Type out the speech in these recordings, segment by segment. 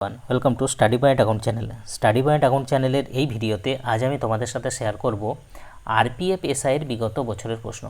Welcome to study point account channel study point account চ্যানেলের এই ভিডিওতে আজ আমি তোমাদের সাথে শেয়ার করব আরপিএফ এসআইয়ের বিগত বছরের প্রশ্ন।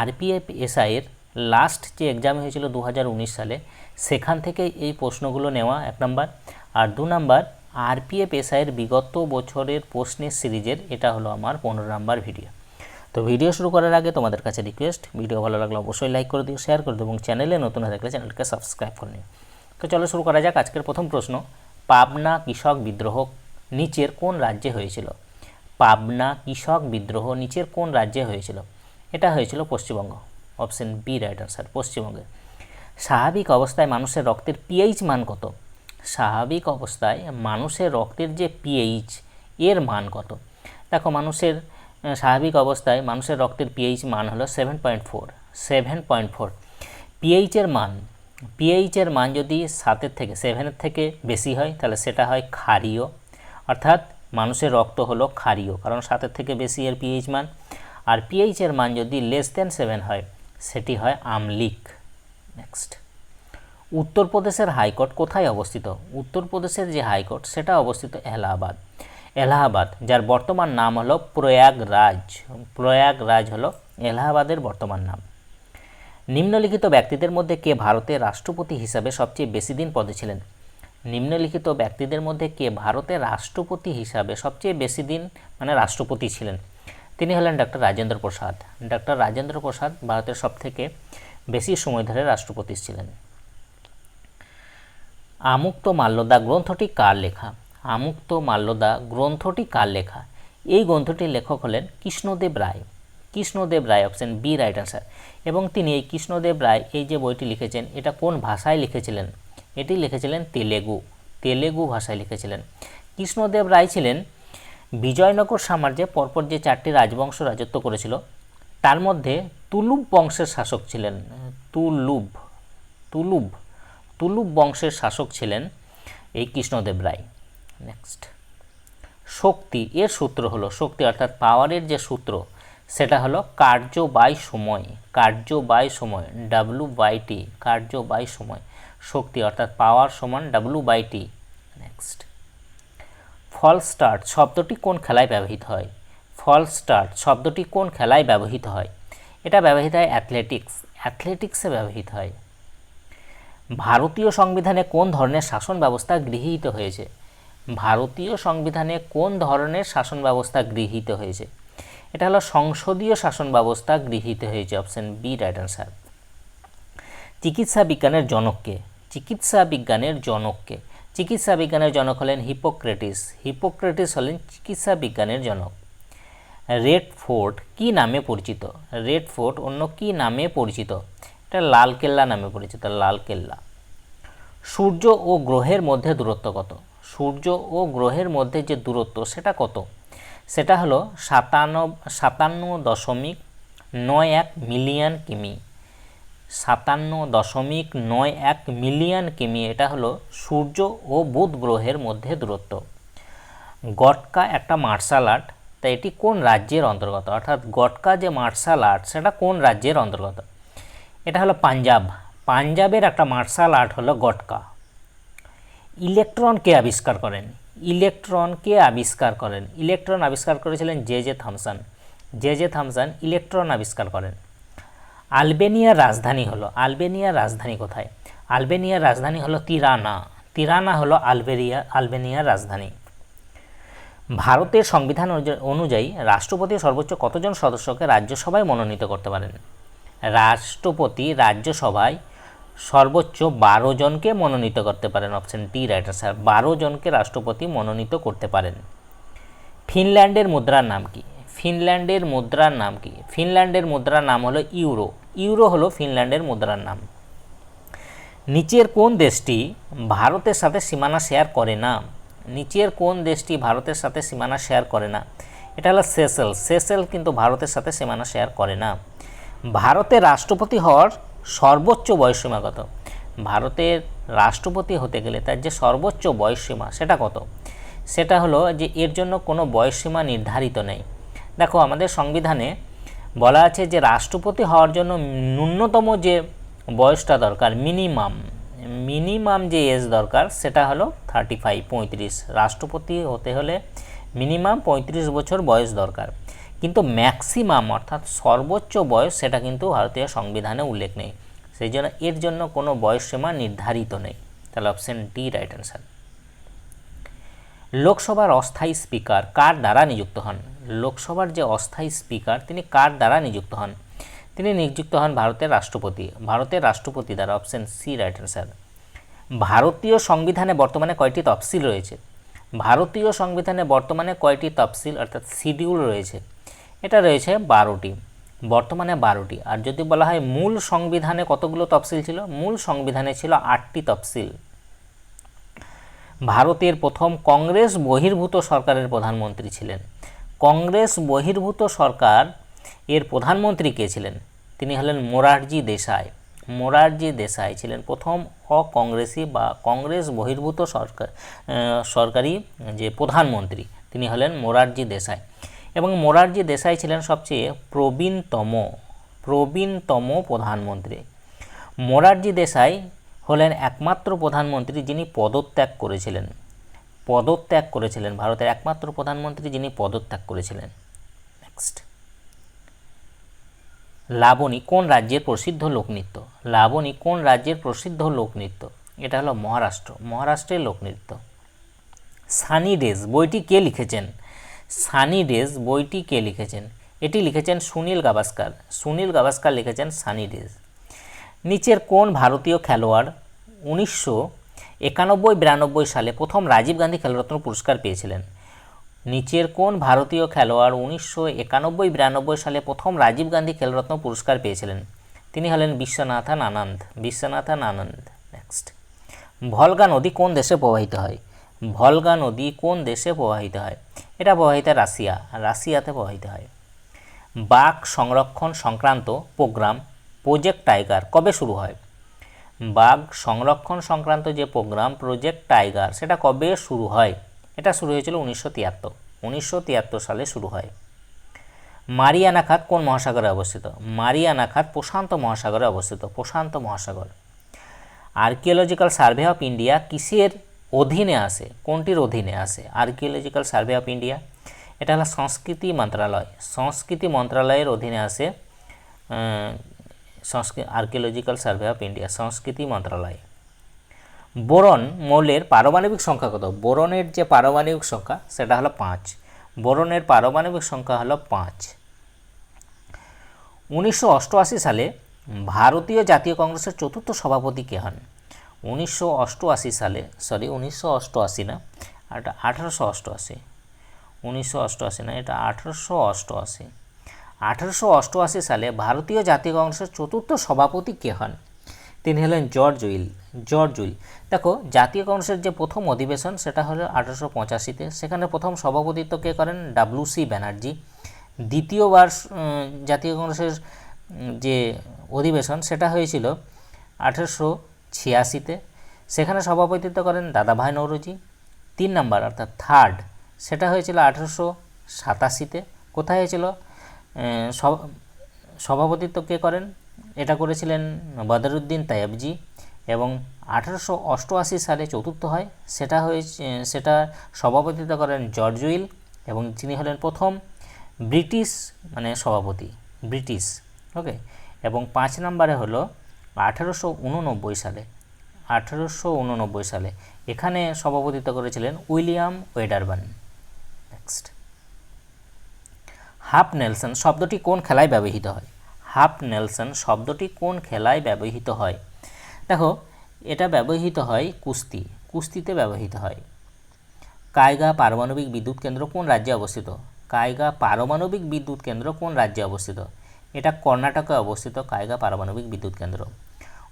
আরপিএফ এসআইয়ের লাস্ট যে এক্সাম হয়েছিল দু হাজার উনিশ সালে, সেখান থেকে এই প্রশ্নগুলো নেওয়া এক নাম্বার আর দু নাম্বার আরপিএফ এসআইয়ের বিগত বছরের প্রশ্নের সিরিজের, এটা হলো আমার পনেরো নাম্বার ভিডিও তো ভিডিও শুরু করার আগে তোমাদের কাছে রিকোয়েস্ট ভিডিও ভালো লাগলে অবশ্যই লাইক করে দিও শেয়ার করে দিও এবং চ্যানেলে নতুন হয়ে থাকলে চ্যানেলকে সাবস্ক্রাইব করে নিও। তো চলো শুরু করা যাক আজকের প্রথম প্রশ্ন। পাবনা কৃষক বিদ্রোহ নিচের কোন রাজ্যে হয়েছিল? পাবনা কৃষক বিদ্রোহ নিচের কোন রাজ্যে হয়েছিল? এটা হয়েছিল Paschimbanga. Option B right answer পশ্চিমবঙ্গে। স্বাভাবিক অবস্থায় মানুষের রক্তের পিএইচ মান কত? স্বাভাবিক অবস্থায় মানুষের রক্তের যে পিএইচ এর মান কত? দেখো, মানুষের স্বাভাবিক অবস্থায় মানুষের রক্তের পিএইচ মান হলো seven point four seven point four পিএইচের মান পিএইচের মান যদি সাতের থেকে সেভেনের থেকে বেশি হয়, তাহলে সেটা হয় ক্ষারীয়। অর্থাৎ মানুষের রক্ত হলো ক্ষারীয়, কারণ সাতের থেকে বেশি এর পিএইচ মান। আর পিএইচের মান যদি লেস দেন সেভেন হয়, সেটি হয় আমলিক। নেক্সট উত্তরপ্রদেশের হাইকোর্ট কোথায় অবস্থিত? উত্তরপ্রদেশের যে হাইকোর্ট, সেটা অবস্থিত এলাহাবাদ। এলাহাবাদ, যার বর্তমান নাম হলো প্রয়াগরাজ। প্রয়াগরাজ হলো এলাহাবাদের বর্তমান নাম। নিম্নলিখিত ব্যক্তিদের মধ্যে কে ভারতের রাষ্ট্রপতি হিসাবে সবচেয়ে বেশি দিন পদে ছিলেন? নিম্নলিখিত ব্যক্তিদের মধ্যে কে ভারতের রাষ্ট্রপতি হিসাবে সবচেয়ে বেশি দিন মানে রাষ্ট্রপতি ছিলেন? তিনি হলেন ডক্টর রাজেন্দ্র প্রসাদ। ডক্টর রাজেন্দ্র প্রসাদ ভারতের সবথেকে বেশি সময় ধরে রাষ্ট্রপতি ছিলেন। আমুক্ত মাল্যদা গ্রন্থটি কার লেখা? আমুক্ত মাল্যদা গ্রন্থটি কার লেখা? এই গ্রন্থটির লেখক হলেন Krishnadeva Raya. Krishnadeva Raya option B right answer এবং তিনি এই কৃষ্ণদেব রায় এই যে বইটি লিখেছেন, এটা কোন ভাষায় লিখেছিলেন? এটি লিখেছিলেন তেলেগু। তেলেগু ভাষায় লিখেছিলেন। কৃষ্ণদেব রায় ছিলেন বিজয়নগর সাম্রাজ্যে পরপর যে চারটি রাজবংশ রাজত্ব করেছিল, তার মধ্যে তুলুব বংশের শাসক ছিলেন, তুলুব তুলুব তুলুব বংশের শাসক ছিলেন এই কৃষ্ণদেব রায়। নেক্সট শক্তি, এর সূত্র হলো শক্তি, অর্থাৎ পাওয়ারের যে সূত্র সেটা হলো কার্য বাই সময়, কার্য বাই সময় ডাব্লু বাই টি কার্য বাই সময়, শক্তি অর্থাৎ পাওয়ার সমান W by T next false start শব্দটি কোন খেলায় ব্যবহৃত হয়? ফল স্টার্ট শব্দটি কোন খেলায় ব্যবহৃত হয়? এটা ব্যবহৃত হয় অ্যাথলেটিক্স অ্যাথলেটিক্সে ব্যবহৃত হয়। ভারতীয় সংবিধানে কোন ধরনের শাসন ব্যবস্থা গৃহীত হয়েছে? ভারতীয় সংবিধানে কোন ধরনের শাসন ব্যবস্থা গৃহীত হয়েছে? এটা হলো সংসদীয় শাসন ব্যবস্থা গৃহীত হয়েছে অপশন বি রাইট আনসার চিকিৎসা বিজ্ঞানের জনককে, চিকিৎসা বিজ্ঞানের জনককে। চিকিৎসা বিজ্ঞানের জনক হলেন হিপোক্রেটিস হিপোক্রেটিস হলেন চিকিৎসা বিজ্ঞানের জনক। রেড ফোর্ট কি নামে পরিচিত? রেড ফোর্ট অন্য কি নামে পরিচিত? এটা লাল কেল্লা নামে পরিচিত, লাল কেল্লা। সূর্য ও গ্রহের মধ্যে দূরত্ব কত? সূর্য ও গ্রহের মধ্যে যে দূরত্ব, সেটা কত? সেটা হলো সাতান্ন সাতান্ন দশমিক নয় এক মিলিয়ন কিমি। সাতান্ন দশমিক নয় এক মিলিয়ন কিমি, এটা হলো সূর্য ও বুধ গ্রহের মধ্যে দূরত্ব। গটকা একটা মার্শাল আর্ট, তা এটি কোন রাজ্যের অন্তর্গত? অর্থাৎ গটকা যে মার্শাল আর্ট, সেটা কোন রাজ্যের অন্তর্গত? এটা হলো পাঞ্জাব। পাঞ্জাবের একটা মার্শাল আর্ট হলো গটকা। ইলেকট্রন কে আবিষ্কার করেন। ইলেকট্রন কে আবিষ্কার করেন। ইলেকট্রন আবিষ্কার করেছিলেন J J Thomson. J J Thomson electron আবিষ্কার করেন। আলবেনিয়ার রাজধানী হলো, আলবেনিয়ার রাজধানী কোথায়? আলবেনিয়ার রাজধানী হলো তিরানা। তিরানা হলো আলবেরিয়া, আলবেনিয়ার রাজধানী। ভারতের সংবিধান অনুযা- অনুযায়ী রাষ্ট্রপতি সর্বোচ্চ কতজন সদস্যকে রাজ্যসভায় মনোনীত করতে পারেন? রাষ্ট্রপতি রাজ্যসভায় সর্বোচ্চ বারো জনকে মনোনীত করতে পারেন অপশন ডি রাইট স্যার। বারো জনকে রাষ্ট্রপতি মনোনীত করতে পারেন। ফিনল্যান্ডের মুদ্রার নাম কি? ফিনল্যান্ডের মুদ্রার নাম কি? ফিনল্যান্ডের মুদ্রার নাম হলো ইউরো। ইউরো হলো ফিনল্যান্ডের মুদ্রার নাম। নিচের কোন দেশটি ভারতের সাথে সীমানা শেয়ার করে না? নিচের কোন দেশটি ভারতের সাথে সীমানা শেয়ার করে না? এটা হলো সেসেল। সেসেল কিন্তু ভারতের সাথে সীমানা শেয়ার করে না। ভারতের রাষ্ট্রপতি হওয়ার সর্বোচ্চ বয়সসীমা কত? ভারতের রাষ্ট্রপতি হতে গেলে তার যে সর্বোচ্চ বয়সসীমা সেটা কত? সেটা হলো যে এর জন্য কোনো বয়সসীমা নির্ধারিত নেই। দেখো, আমাদের সংবিধানে বলা আছে যে রাষ্ট্রপতি হওয়ার জন্য ন্যূনতম যে বয়সটা দরকার, মিনিমাম মিনিমাম যে এজ দরকার সেটা হলো থার্টি ফাইভ পঁয়ত্রিশ। রাষ্ট্রপতি হতে হলে মিনিমাম পঁয়ত্রিশ বছর বয়স দরকার। কিন্তু ম্যাক্সিমাম অর্থাৎ সর্বোচ্চ বয়স সেটা কিন্তু ভারতীয় সংবিধানে উল্লেখ নেই। সেই জন্য এর জন্য কোনো বয়সসীমা নির্ধারিত নেই। তাহলে অপশন ডি রাইট অ্যান্সার লোকসভার অস্থায়ী স্পিকার কার দ্বারা নিযুক্ত হন? লোকসভার যে অস্থায়ী স্পিকার তিনি কার দ্বারা নিযুক্ত হন? তিনি নিযুক্ত হন ভারতের রাষ্ট্রপতি। ভারতের রাষ্ট্রপতি দ্বারা অপশন সি রাইট অ্যান্সার ভারতীয় সংবিধানে বর্তমানে কয়টি তফসিল রয়েছে? ভারতীয় সংবিধানে বর্তমানে কয়টি তফসিল অর্থাৎ শিডিউল রয়েছে? এটা রয়েছে বারোটি, বর্তমানে বারোটি। আর যদি বলা হয় মূল সংবিধানে কতগুলো তফসিল ছিল? মূল সংবিধানে ছিল আটটি তফসিল। ভারতের প্রথম কংগ্রেস বহির্ভূত সরকারের প্রধানমন্ত্রী ছিলেন। কংগ্রেস বহির্ভূত সরকার এর প্রধানমন্ত্রী কে ছিলেন? তিনি হলেন মোরারজি দেশাই। মোরারজি দেশাই ছিলেন প্রথম অকংগ্রেসি বা কংগ্রেস বহির্ভূত সরকার সরকারি যে প্রধানমন্ত্রী, তিনি হলেন মোরারজি দেশাই। এবং মোরারজি দেশাই ছিলেন সবচেয়ে প্রবীণতম প্রবীণতম প্রধানমন্ত্রী। মোরারজি দেশাই হলেন একমাত্র প্রধানমন্ত্রী যিনি পদত্যাগ করেছিলেন। পদত্যাগ করেছিলেন, ভারতের একমাত্র প্রধানমন্ত্রী যিনি পদত্যাগ করেছিলেন। নেক্সট লাবণী, কোন রাজ্যের প্রসিদ্ধ লোকনৃত্য? লাবণী, কোন রাজ্যের প্রসিদ্ধ লোকনৃত্য? এটা হলো মহারাষ্ট্র, মহারাষ্ট্রের লোকনৃত্য। সানি ডেজ বইটি কে লিখেছেন? সানি ডেজ বইটি কে লিখেছেন? এটি লিখেছেন সুনীল গাভাস্কার। সুনীল গাভাস্কার লিখেছেন সানি ডেজ। নিচের কোন ভারতীয় খেলোয়াড় উনিশশো একানব্বই বিরানব্বই সালে প্রথম রাজীব গান্ধী খেলরত্ন পুরস্কার পেয়েছিলেন? নিচের কোন ভারতীয় খেলোয়াড় উনিশশো একানব্বই বিরানব্বই সালে প্রথম রাজীব গান্ধী খেলরত্ন পুরস্কার পেয়েছিলেন? তিনি হলেন বিশ্বনাথন আনন্দ বিশ্বনাথন আনন্দ নেক্সট ভলগা নদী কোন দেশে প্রবাহিত হয়? ভলগা নদী কোন দেশে প্রবাহিত হয়? এটা প্রবাহিত রাশিয়া রাশিয়াতে প্রবাহিত হয়। বাঘ সংরক্ষণ সংক্রান্ত প্রোগ্রাম প্রজেক্ট টাইগার কবে শুরু হয়? বাঘ সংরক্ষণ সংক্রান্ত যে প্রোগ্রাম প্রজেক্ট টাইগার সেটা কবে শুরু হয়? এটা শুরু হয়েছিল উনিশশো তিয়াত্তর। উনিশশো তিয়াত্তর সালে শুরু হয়। মারিয়ানা খাত কোন মহাসাগরে অবস্থিত? মারিয়ানা খাত প্রশান্ত মহাসাগরে অবস্থিত, প্রশান্ত মহাসাগর। আর্কিওলজিক্যাল সার্ভে অফ ইন্ডিয়া কিসের অধীনে আসে, কোনটির অধীনে আসে? আর্কিওলজিক্যাল সার্ভে অফ ইন্ডিয়া এটা হলো সংস্কৃতি মন্ত্রণালয় সংস্কৃতি মন্ত্রণালয়ের অধীনে আসে সংস্কৃতি আর্কিওলজিক্যাল সার্ভে অফ ইন্ডিয়া সংস্কৃতি মন্ত্রণালয় বোরন মৌলের পারমাণবিক সংখ্যা কত? বোরনের যে পারমাণবিক সংখ্যা, সেটা হলো পাঁচ। বোরনের পারমাণবিক সংখ্যা হলো পাঁচ। উনিশশো সালে ভারতীয় জাতীয় কংগ্রেসের চতুর্থ সভাপতি কে হন? উনিশশো অষ্টআশি সালে সরি উনিশশো অষ্টআশি না এটা আঠারোশো অষ্টআশি। উনিশশো অষ্টআশি না, এটা আঠারোশো অষ্টআশি। আঠারোশো অষ্টআশি সালে ভারতীয় জাতীয় কংগ্রেসের চতুর্থ সভাপতি কে হন? তিনি হলেন জর্জ উইল জর্জ উইল। দেখো জাতীয় কংগ্রেসের যে প্রথম অধিবেশন, সেটা হলো আঠারোশো পঁচাশিতে। সেখানে প্রথম সভাপতিত্ব কে করেন? W C Banerjee. দ্বিতীয়বার জাতীয় কংগ্রেসের যে অধিবেশন, সেটা হয়েছিল আঠারোশো ছিয়াশিতে। সেখানে সভাপতিত্ব করেন দাদাভাই নৌরজি। তিন নাম্বার, অর্থাৎ থার্ড সেটা হয়েছিল আঠারোশো সাতাশিতে। কোথায় হয়েছিল? সভাপতিত্ব কে করেন? এটা করেছিলেন বদরুদ্দিন তাইয়াবজি এবং আঠারোশো অষ্টআশি সালে চতুর্থ হয়। সেটা হয়েছে সেটা সভাপতিত্ব করেন জর্জ উইল এবং তিনি হলেন প্রথম ব্রিটিশ মানে সভাপতি, ব্রিটিশ, ওকে? এবং পাঁচ নম্বরে হলো আঠারোশো উননব্বই সালে, আঠারোশো উননব্বই সালে এখানে সভাপতিত্ব করেছিলেন William Wedderburn next half nelson শব্দটি কোন খেলায় ব্যবহৃত হয়? হাফ নেলসন শব্দটি কোন খেলায় ব্যবহৃত হয়? দেখো, এটা ব্যবহৃত হয় কুস্তি, কুস্তিতে ব্যবহৃত হয়। কায়গা পারমাণবিক বিদ্যুৎ কেন্দ্র কোন রাজ্যে অবস্থিত? কায়গা পারমাণবিক বিদ্যুৎ কেন্দ্র কোন রাজ্যে অবস্থিত? এটা কর্ণাটকে অবস্থিত কায়গা পারমাণবিক বিদ্যুৎ কেন্দ্র।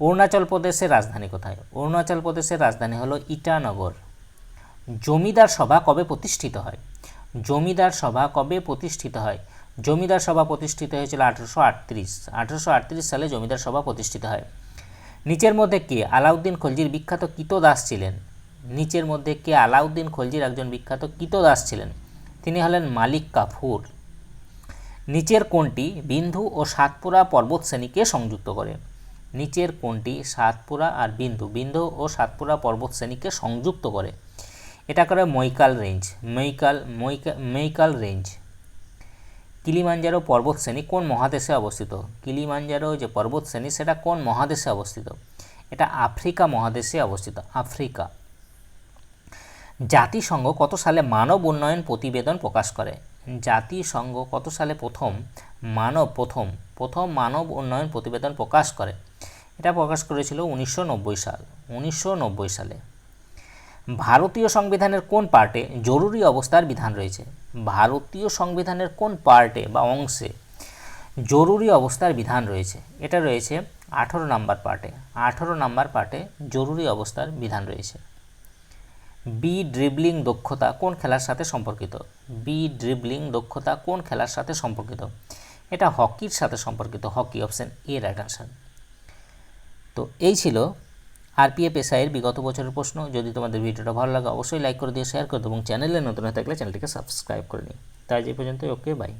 অরুণাচল প্রদেশের রাজধানী কোথায়? অরুণাচল প্রদেশের রাজধানী হলো ইটানগর। জমিদার সভা কবে প্রতিষ্ঠিত হয়? জমিদার সভা কবে প্রতিষ্ঠিত হয়? জমিদার সভা প্রতিষ্ঠিত হয়েছিল আঠারোশো আটত্রিশ। আঠারোশো আটত্রিশ সালে জমিদার সভা প্রতিষ্ঠিত হয়। নিচের মধ্যে কে? আলাউদ্দিন খলজির বিখ্যাত কীতদাস ছিলেন। নিচের মধ্যে কে? আলাউদ্দিন খলজির একজন বিখ্যাত কীতদাস ছিলেন। তিনি হলেন মালিক কাফুর। নিচের কোনটি বিন্ধু ও সাতপুরা পর্বতশ্রেণীকে সংযুক্ত করে। নিচের কোনটি সাতপুরা আর বিন্দু বিন্দু ও সাতপুরা পর্বত শ্রেণীকে সংযুক্ত করে। এটা করে মৈকাল রেঞ্জ, মৈকাল, মৈকা- মৈকাল রেঞ্জ। কিলিমাঞ্জারো পর্বত শ্রেণি কোন মহাদেশে অবস্থিত? কিলিমাঞ্জারো যে পর্বত শ্রেণি, সেটা কোন মহাদেশে অবস্থিত? এটা আফ্রিকা মহাদেশে অবস্থিত, আফ্রিকা। জাতিসংঘ কত সালে মানব উন্নয়ন প্রতিবেদন প্রকাশ করে? জাতিসংঘ কত সালে প্রথম মানব প্রথম প্রথম মানব উন্নয়ন প্রতিবেদন প্রকাশ করে? এটা প্রকাশ করেছিল উনিশশো নব্বই সাল, উনিশশো নব্বই সালে। ভারতীয় সংবিধানের কোন পার্টে জরুরি অবস্থার বিধান রয়েছে? ভারতীয় সংবিধানের কোন পার্টে বা অংশে জরুরি অবস্থার বিধান রয়েছে? এটা রয়েছে আঠেরো নাম্বার পার্টে, আঠেরো নাম্বার পার্টে জরুরি অবস্থার বিধান রয়েছে। বি ড্রিবলিং দক্ষতা কোন খেলার সাথে সম্পর্কিত? বি ড্রিবলিং দক্ষতা কোন খেলার সাথে সম্পর্কিত? এটা হকির সাথে সম্পর্কিত, hockey option A right answer তো এই ছিল আরপিএফ এসআইয়ের বিগত বছরের প্রশ্ন। যদি তোমাদের ভিডিওটা ভালো লাগে, অবশ্যই লাইক করে দিয়ে শেয়ার করে দেবো এবং চ্যানেলে নতুন হয়ে থাকলে চ্যানেলটিকে সাবস্ক্রাইব করে নিই তাই যে পর্যন্ত ওকে বাই